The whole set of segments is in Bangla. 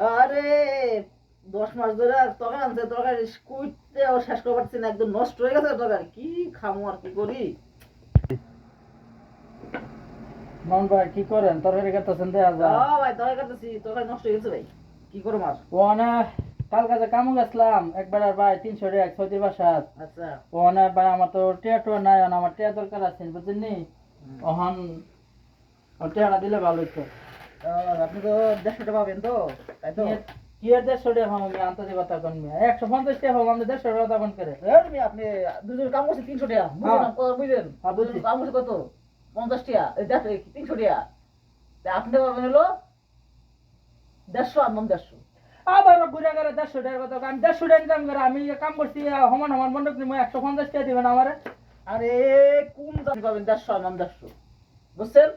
আরে দশ মাস ধরে তরকারি আনছে তরকারি কুইতে ও শেষ করতে পারছি না একদম নষ্ট হয়ে গেছে তরকারি। কি খামো আর কি করি? মন ভাই কি করেন? তরকারি কাটতেছেন দেয়া ও ভাই তরকারি কাটতেছি তরকারি নষ্ট হয়ে গেছে ভাই। কি করব আর? ওনা কাল কাজে কামু গেছিলাম একবার আর ভাই তিনশো টাকা ছয়টি বাসাত। আচ্ছা। ওনা ভাই আমার তো টিয়া টুয়া নাই আমার টিয়া দরকার আছে বুঝছেন নি ওহন ও টিয়াটা দিলে ভালো হইতো। আপনি তো দেড়শো টাকা পাবেন তো? তাই তো? কি- কি আর দেড়শো টাকা হম আমি আন্তর্জাতিকতা কোন মিয়া। একশো পঞ্চাশ টাকা হম আমি দেড়শো টাকা কোন করে আপনি দুজন কাম করছে তিনশো টাকা বুঝলেন? হ্যাঁ। কাম করছে কত? পঞ্চাশ টাকা তিনশো টাকা আপনি পাবেন হলো দেড়শো আর নাম দেড়শো। আবার ঘুরে গেলে দেড়শো টাকার কথা আমি দেড়শো টাকা ইনকাম করে আমি কাম করছি সমান সমান বন্ধক নিয়ে একশো পঞ্চাশ টাকা দিবেন আমার। আরে কোন দামি পাবেন দেড়শো আর নাম দেড়শো? বুঝছেন?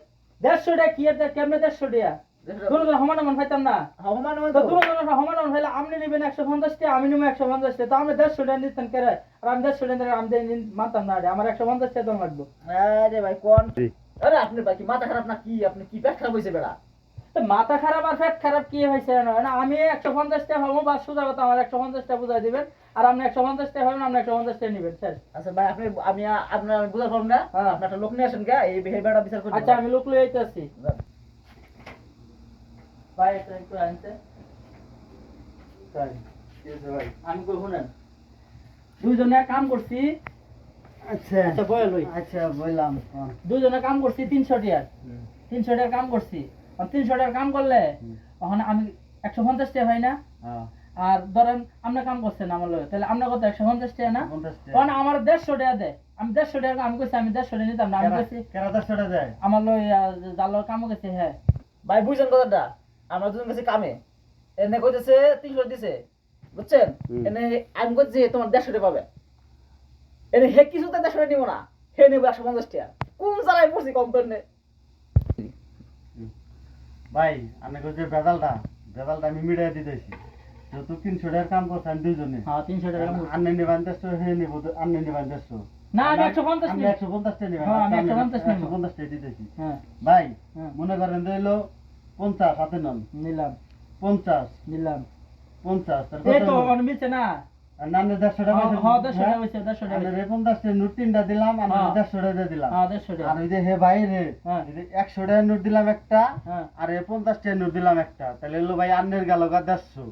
দেড়শো টাকা কি কেমনে দেড়শো টাকা দুজন সমান সমান পাইতাম না। হমান তো দুজন সমান সমান হইলে আপনি নেবেন একশো পঞ্চাশ আমি নেব একশো পঞ্চাশ তো আমি দেড়শো টাকা নিতেন কে আর আমি দেড়শো টাকা আমি মানতাম না আমার একশো পঞ্চাশ দাম লাগবে। আরে ভাই কোন? আরে আপনি ভাই কি মাথা খারাপ না কি? আপনি কি পেট খারাপ হয়েছে বেড়া? মাথা খারাপ আর পেট খারাপ কি হয়েছে না না, আমি একশো পঞ্চাশ টাকা হব বা সোজা কথা আমার একশো পঞ্চাশ টাকা বুঝাই দিবেন। আর আপনি একশো পঞ্চাশ টাকা হবেন আপনি একশো পঞ্চাশ টাকা নেবেন স্যার আচ্ছা ভাই আপনি আমি আপনার আমি বুঝতে পারলাম না? হ্যাঁ। আপনি একটা লোক নিয়ে আসেন গা এই বেড়া বিচার করে আচ্ছা আমি লোক লই আইতেছি। ভাই এটা একটু আনতে। আমি কই শুনেন। দুইজনে কাম করছি। আচ্ছা। আচ্ছা বয় লই। আচ্ছা বললাম দুইজনে কাম করছি তিনশো টাকার তিনশো টাকার কাম করছি। আর তিনশো টাকার কাম করলে ওখানে আমি একশো পঞ্চাশ টাকা হয় না। আর ধরেন আপনি কাম করছেন আমার লগে তাহলে আপনার কত একশো পঞ্চাশ টাকা না? তখন আমার দেড়শো টাকা দেয় আমি দেড়শো টাকা আমি কইছি আমি দেড়শো টাকা নিতাম না আমি কইছি আমার লগে যার লগে কামও গেছে হ্যাঁ। ভাই বুঝছেন কথাটা? আমরা দুজন গেছি কামে। এনে কইতেছে তিনশো দিছে। বুঝছেন? এনে আমি কইছি তোমার দেড়শো টাকা পাবে। এনে হে কিছুতে দেড়শো টাকা নিব না হে নেব একশো পঞ্চাশ টাকা। কোন জায়গায় পড়ছি কম করে ভাই আমি যে বেদালটা বেদালটা আমি মিডিয়া দিতেছি। যেহেতু তিনশো টাকার কাম করছে আমি দুইজনে। হ্যাঁ তিনশো টাকা। আন্নে নিবান দেড়শো হে নিব আন্নে নিবান দেড়শো। না আমি একশো পঞ্চাশ আমি নিব। একশো পঞ্চাশ টাকা হ্যাঁ, 150 নিবো। একশো পঞ্চাশ টাকা দিতেছি। হ্যাঁ। ভাই হ্যাঁ। মনে করেন যে হইল পঞ্চাশ হাতে নন নিলাম। পঞ্চাশ নিলাম। পঞ্চাশ তার এই কত? তো হইল? অনেক না নামে দেড়শো টাকা দেড়শো টাকা? হয়েছে দেড়শো টাকা আমি হয়েছে। রে পঞ্চাশ নোট তিনটা দিলাম আর। দেড়শো টাকা দিলাম। দেড়শো টাকা। আর ওই যে হে ভাই রে হ্যাঁ। এই যে একশো টাকা নোট দিলাম একটা হ্যাঁ। আর এ পঞ্চাশ টাকা নোট দিলাম একটা। তাহলে এলো ভাই আন্নের গেল গা দেড়শো।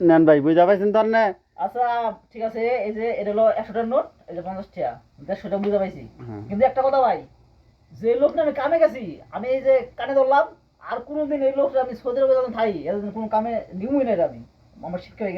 নেন ভাই বুঝা পাইছেন তো না আচ্ছা ঠিক আছে এই যে এটা হলো একশো টাকার নোট এই যে পঞ্চাশ টাকা। দেড়শো টাকা বুঝতে পাইছি হ্যাঁ। কিন্তু একটা কথা ভাই যে লোক না আমি কামে গেছি আমি এই যে কানে ধরলাম আর কোনোদিন এই লোকটা আমি সৌদি আরবে যখন থাই এতদিন কোনো কামে নিউই নাই আমি। আমার শিক্ষা হয়ে গেছে।